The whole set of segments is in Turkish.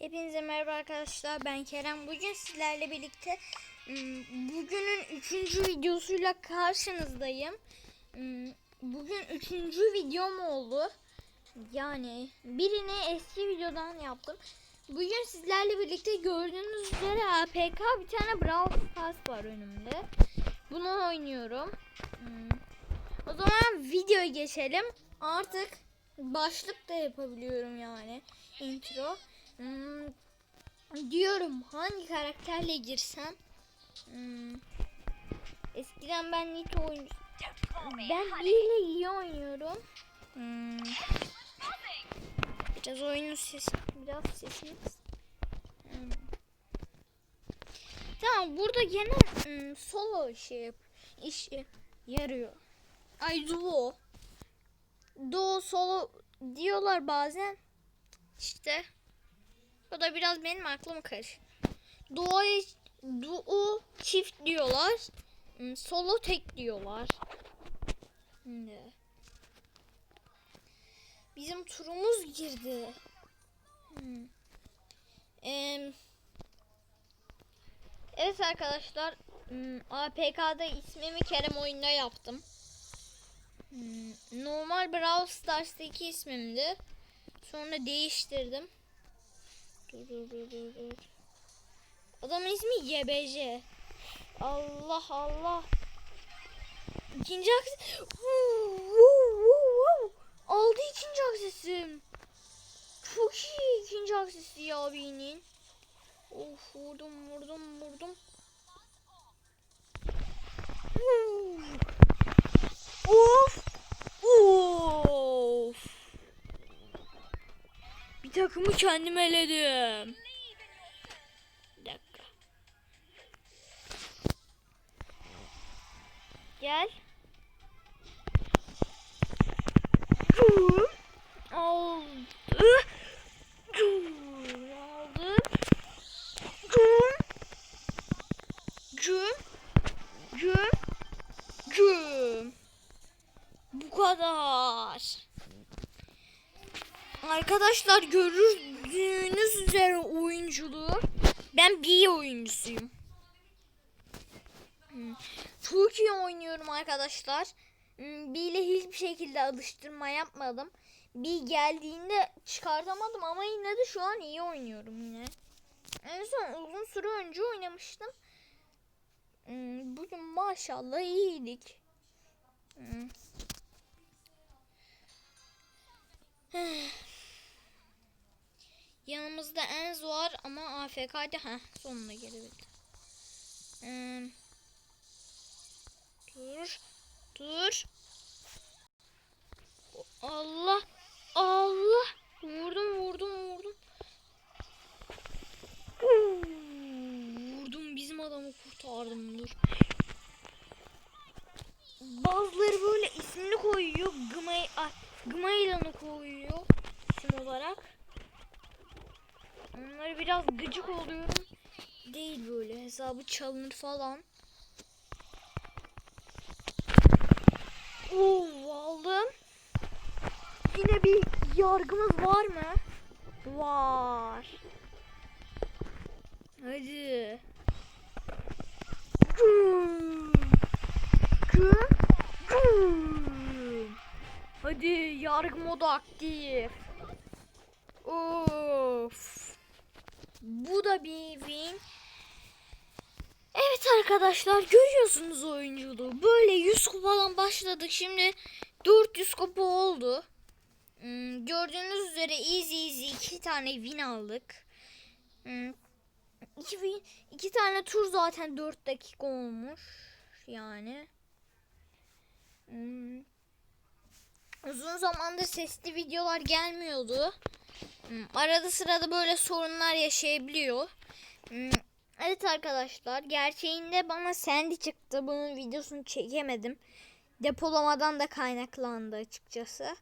Hepinize merhaba arkadaşlar. Ben Kerem. Bugün sizlerle birlikte ım, bugünün üçüncü videosuyla karşınızdayım. Im, Bugün üçüncü videom oldu. Yani birini eski videodan yaptım. Bugün sizlerle birlikte gördüğünüz üzere APK bir tane Brawl Stars var önümde. Bunu oynuyorum. Im, O zaman videoya geçelim. Artık başlık da yapabiliyorum yani. Intro. Hmm, diyorum hangi karakterle girsem. Hmm, eskiden ben Nito oyuncu. Ben ile iyi oynuyorum. Hmm, biraz oyunun sesi, biraz sesini Hmm. Tamam burada gene hmm, solo şey işe yarıyor. Ay duo. Duo solo diyorlar bazen. İşte o da biraz benim aklımı karış. Duo, duo çift diyorlar. Hmm, Solo tek diyorlar. Ne? Bizim turumuz girdi. Hmm. Em, evet arkadaşlar. hmm, APK'da ismimi Kerem oyunda yaptım. Hmm, Normal Brawl Stars'taki ismimdi. Sonra değiştirdim. Dur dur dur dur dur. Adamın ismi YBJ. Allah Allah. İkinci akses. Aldı ikinci aksesim. Çok iyi ikinci aksesi ya abinin. Of vurdum vurdum vurdum. Of. Bir takımı kendim eledim. Bir dakika. Gel. Aldı. Aldı. Cüm. Cüm. Cüm. Bu kadar. Arkadaşlar gördüğünüz üzere oyunculuğu ben bir oyuncusuyum. Çok iyi oynuyorum arkadaşlar. Bir ile hiçbir şekilde alıştırma yapmadım. Bir geldiğinde çıkartamadım ama yine de şu an iyi oynuyorum yine. En son uzun süre önce oynamıştım. Bugün maşallah iyiydik. Yanımızda Enzo var ama AFK'de ha sonuna gelebildi. Hmm. Dur. Dur. Allah. Allah. Vurdum vurdum vurdum. Vurdum bizim adamı kurtardım dur. Bazıları böyle ismini koyuyor. Gmay, ay, Gmaylan'ı koyuyor isim olarak. Onlara biraz gıcık oluyorum. Değil böyle hesabı çalınır falan. Oo aldım. Yine bir yargımız var mı? Var. Hadi. Güm. Güm. Güm. Hadi yargı modu aktif. Of. Bu da bir win. Evet arkadaşlar görüyorsunuz oyunculuğu. Böyle 100 kupadan başladık. Şimdi 400 kupa oldu. Hmm, gördüğünüz üzere easy easy iki tane win aldık. Hmm, iki, win, iki tane tur zaten 4 dakika olmuş. Yani. Hmm, uzun zamandır sesli videolar gelmiyordu. Hmm, arada sırada böyle sorunlar yaşayabiliyor. Hmm, Evet arkadaşlar gerçeğinde bana Sandy çıktı. Bunun videosunu çekemedim. Depolamadan da kaynaklandı açıkçası.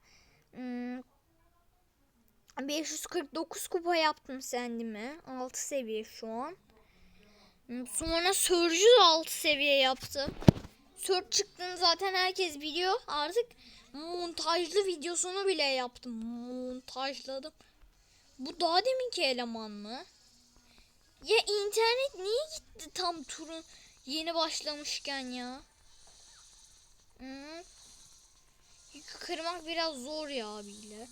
Hmm, 549 kupa yaptım Sandy'me. 6 seviye şu an. Hmm, Sonra Surge'ü de 6 seviye yaptım. Surge çıktığını zaten herkes biliyor. Artık montajlı videosunu bile yaptım. Montajladım. Bu daha deminki eleman mı? Ya internet niye gitti tam turun yeni başlamışken ya? Yükü kırmak biraz zor ya abiyle.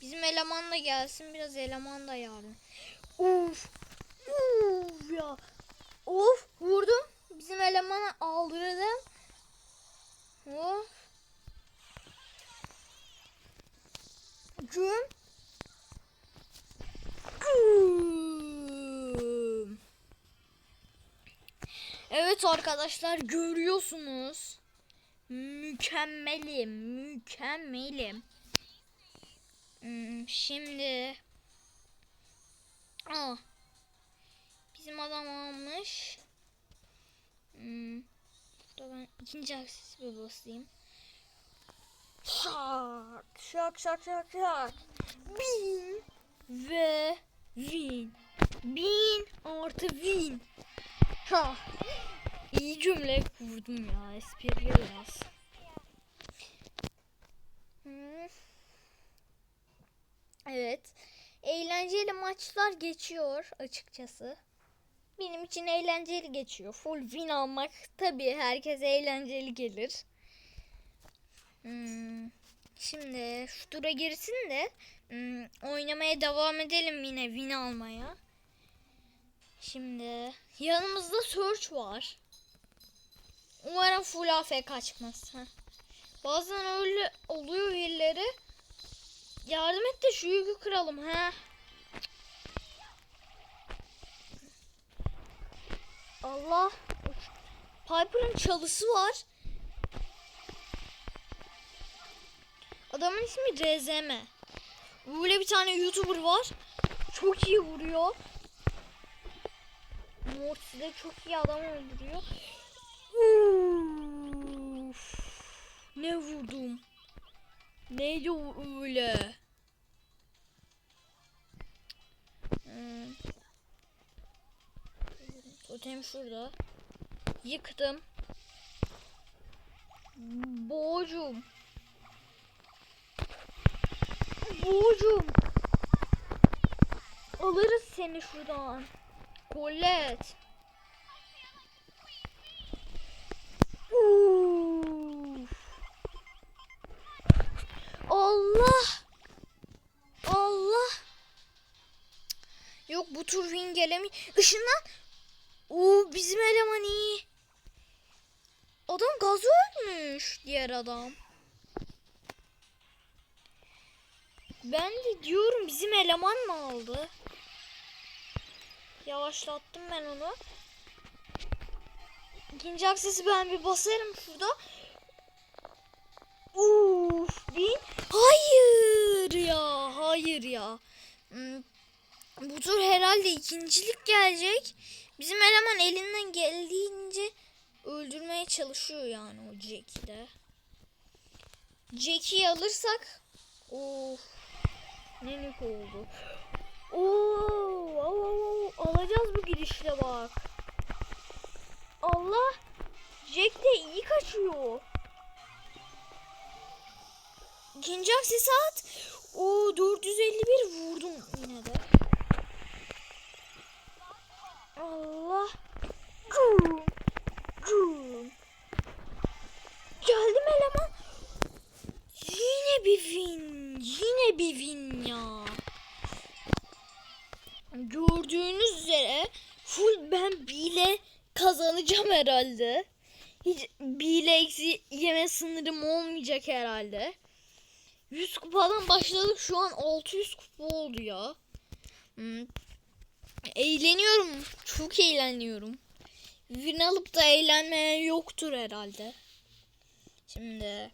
Bizim eleman da gelsin biraz eleman da yarın. Uf. Uf ya. Of vurdum. Bizim elemana aldırdım. Of. Güm. Güm. Arkadaşlar görüyorsunuz. Mükemmelim, mükemmelim. Hmm, şimdi Aa, bizim adam almış. Hmm, burada ben ikinci akses bir basayım. Şak, şak, şak, şak, şak. Bin ve win. Bin artı win. Ha. İyi cümle kurdum ya. Esprili biraz. Evet. Eğlenceli maçlar geçiyor açıkçası. Benim için eğlenceli geçiyor. Full win almak tabii herkese eğlenceli gelir. Hmm. Şimdi şu tura girsin de hmm, oynamaya devam edelim yine win almaya. Şimdi yanımızda search var. Umarım full AFK çıkmaz. Heh. Bazen öyle oluyor birileri. Yardım et de şu yükü kıralım ha. Allah. Piper'ın çalısı var. Adamın ismi RZM. Böyle bir tane YouTuber var. Çok iyi vuruyor. Mortis de çok iyi adam öldürüyor. Uf. Ne vurdum? Neydi öyle? Hmm. Totem şurada. Yıktım. Boğucum. Boğucum. Alırız seni şuradan. Colette. Işından. Oo bizim eleman iyi. Adam gaz ölmüş diğer adam. Ben de diyorum bizim eleman mı aldı? Yavaşlattım ben onu. İkinci aksesi ben bir basarım şurada. Uf, bin. Hayır ya, hayır ya. Hmm, Bu tur herhalde ikincilik gelecek. Bizim eleman elinden geldiğince öldürmeye çalışıyor yani o Jack'i de. Jack'i alırsak of ne nük oldu. Oo, oo, oo, alacağız bu gidişle bak. Allah Jack de iyi kaçıyor. İkinci aksesi at. O 451 vurdum yine de. Allah. Geldim eleman. Yine bir win. Yine bir win ya. Gördüğünüz üzere full ben bile kazanacağım herhalde. Hiç bile eksi yeme sınırım olmayacak herhalde. 100 kupadan başladık şu an 600 kupa oldu ya. Hmm. Eğleniyorum. Çok eğleniyorum. Win alıp da eğlenmeye yoktur herhalde. Şimdi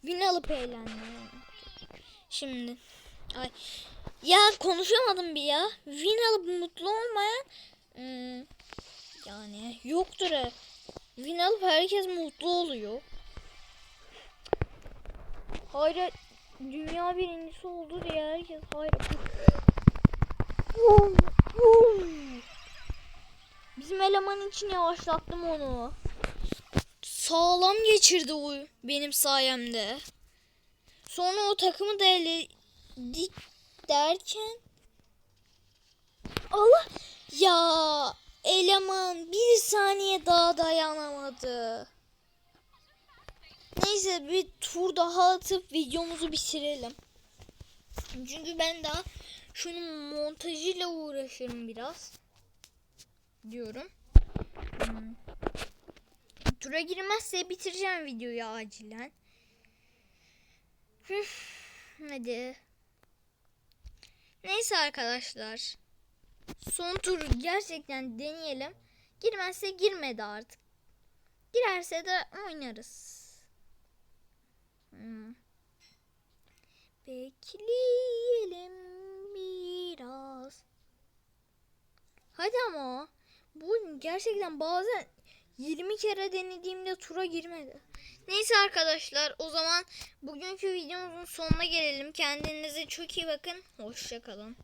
Win alıp eğlenmeye. Şimdi ay ya konuşamadım bir ya. Win alıp mutlu olmayan hmm, yani yoktur. he. Win alıp herkes mutlu oluyor. Hayır dünya birincisi oldu diye herkes hayır. Bizim eleman için yavaşlattım onu. Sağlam geçirdi o benim sayemde. Sonra o takımı da eledik derken Allah ya eleman bir saniye daha dayanamadı. Neyse bir tur daha atıp videomuzu bitirelim. Çünkü ben daha şunun montajıyla uğraşırım biraz. Diyorum. Hmm. Tura girmezse bitireceğim videoyu acilen. Üf, Hadi. Neyse arkadaşlar. Son tur gerçekten deneyelim. Girmezse girmedi artık. Girerse de oynarız. Hmm. Bekleyelim biraz. Hadi ama. Bu gerçekten bazen 20 kere denediğimde tura girmedi. Neyse arkadaşlar o zaman bugünkü videomuzun sonuna gelelim. Kendinize çok iyi bakın. Hoşçakalın.